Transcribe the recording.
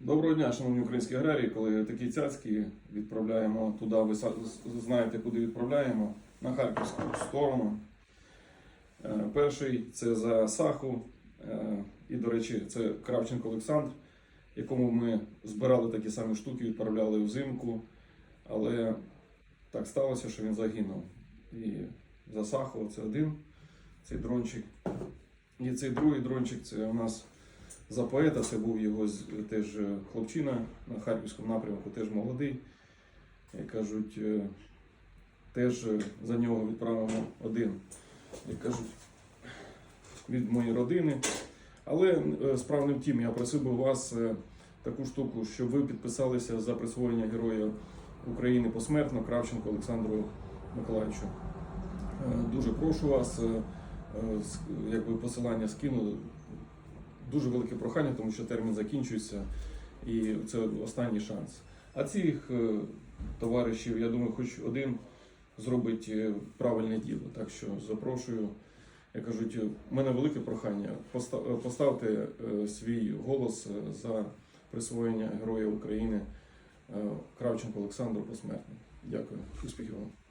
Доброго дня, шановні українські аграрії. Коли такі цяцькі відправляємо туди, ви знаєте, куди відправляємо, на Харківську сторону. Е, Перший це за Саху. Е, І, до речі, це Кравченко Олександр, якому ми збирали такі самі штуки, відправляли взимку. Але так сталося, що він загинув. І за Саху це один, цей дрончик. І цей другий дрончик це у нас за поета. Це був його теж е, хлопчина на харківському напрямку, теж молодий. Кажуть, е, теж е, за нього відправимо один, як кажуть, від моєї родини. Але справа не в тім, я просив би вас таку штуку, щоб ви підписалися за присвоєння Героя України посмертно Кравченко Олександру Миколаївичу. Дуже прошу вас, якби посилання скину. Дуже велике прохання, тому що термін закінчується, і це останній шанс. А цих е, товаришів, я думаю, хоч один зробить е, правильне діло. Так що запрошую. Я кажуть, в мене велике прохання. Е, Поставте свій голос за присвоєння Героя України Кравченко Олександру посмертно. Дякую. Успіхів вам.